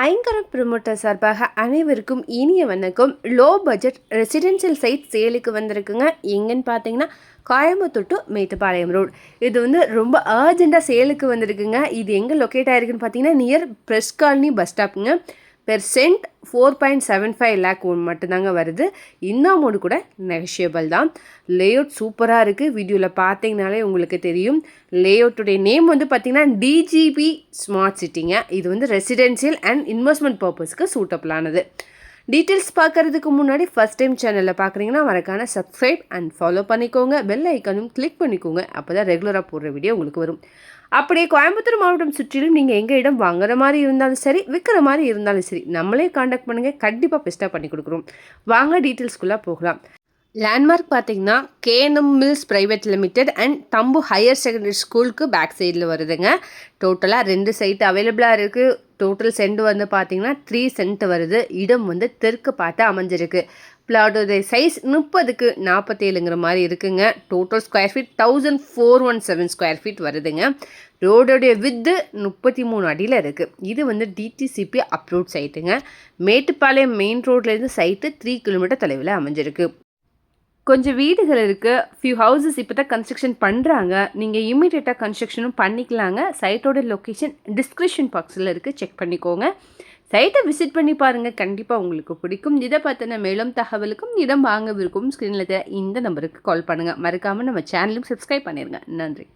ஐங்கரம் promoter சார்பாக அனைவருக்கும் இனிய வணக்கம். லோ பட்ஜெட் ரெசிடென்ஷியல் சைட் சேலுக்கு வந்திருக்குங்க. எங்கன்னு பார்த்தீங்கன்னா கோயம்புத்தூர் டு மேட்டுப்பாளையம் ரோடு. இது வந்து ரொம்ப அர்ஜெண்ட்டாக சேலுக்கு வந்திருக்குங்க. இது எங்கே லொக்கேட் ஆகிருக்குன்னு பார்த்தீங்கன்னா near press colony bus ஸ்டாப்புங்க per cent four point seven five lakh one மட்டும்தாங்க வருது. இந்த அமௌண்ட் கூட நெகஷியபிள் தான். லேஅவுட் சூப்பராக இருக்குது வீடியோவில் பார்த்தீங்கனாலே உங்களுக்கு தெரியும். லேஅவுட்டுடைய நேம் வந்து பார்த்திங்கன்னா டிஜிபி ஸ்மார்ட் சிட்டிங்க இது வந்து ரெசிடென்சியல் அண்ட் இன்வெஸ்ட்மெண்ட் பர்பஸ்க்கு சூட்டபிளானது டீட்டெயில்ஸ் பார்க்குறதுக்கு முன்னாடி ஃபஸ்ட் டைம் சேனலில் பார்க்குறீங்கன்னா மறக்கான சப்ஸ்கிரைப் அண்ட் ஃபாலோ பண்ணிக்கோங்க. பெல் ஐக்கனும் கிளிக் பண்ணிக்கோங்க. அப்போ தான் ரெகுலராக போடுற வீடியோ உங்களுக்கு வரும். அப்படியே கோயம்புத்தூர் மாவட்டம் சுற்றிலும் நீங்கள் எங்கள் இடம் வாங்குற மாதிரி இருந்தாலும் சரி விற்கிற மாதிரி இருந்தாலும் சரி நம்மளே காண்டாக்ட் பண்ணுங்கள் கண்டிப்பாக பெஸ்ட்டாக பண்ணி கொடுக்குறோம். வாங்க டீட்டெயில்ஸ்குள்ளே போகலாம். லேண்ட்மார்க் பார்த்தீங்கன்னா K N M mills private limited and Thambu higher secondary ஸ்கூலுக்கு பேக் சைடில் வருதுங்க. டோட்டலாக ரெண்டு சைட் அவைலபிளாக இருக்குது டோட்டல் சென்ட் வந்து பார்த்தீங்கன்னா த்ரீ சென்ட் வருது. இடம் வந்து தெற்கு பார்த்து அமைஞ்சிருக்கு. பிளாட்டோடைய சைஸ் முப்பதுக்கு நாற்பத்தேழுங்கிற மாதிரி இருக்குங்க. Total square feet thousand four one seven square feet வருதுங்க. ரோடோடைய வித்து முப்பத்தி மூணு அடியில் இருக்குது இது வந்து D T C P approve சைட்டுங்க Mettupalayam main ரோட்லேருந்து சைட்டு த்ரீ கிலோமீட்டர் தொலைவில் அமைஞ்சிருக்கு. கொஞ்சம் வீடுகள் இருக்குது ஃபியூ ஹவுசஸ் இப்போ தான் கன்ஸ்ட்ரக்ஷன் பண்ணுறாங்க நீங்கள் இமீடியட்டாக கன்ஸ்ட்ரக்ஷனும் பண்ணிக்கலாங்க. சைட்டோட லொக்கேஷன் டிஸ்கிரிப்ஷன் பாக்ஸில் இருக்குது செக் பண்ணிக்கோங்க. சைட்டை விசிட் பண்ணி பாருங்கள் கண்டிப்பாக உங்களுக்கு பிடிக்கும். இதை பார்த்தின மேலும் தகவலுக்கும் இடம் வாங்க விருக்கும் ஸ்க்ரீனில் இந்த நம்பருக்கு கால் பண்ணுங்கள் மறக்காமல் நம்ம சேனலும் சப்ஸ்கிரைப் பண்ணிடுங்க நன்றி.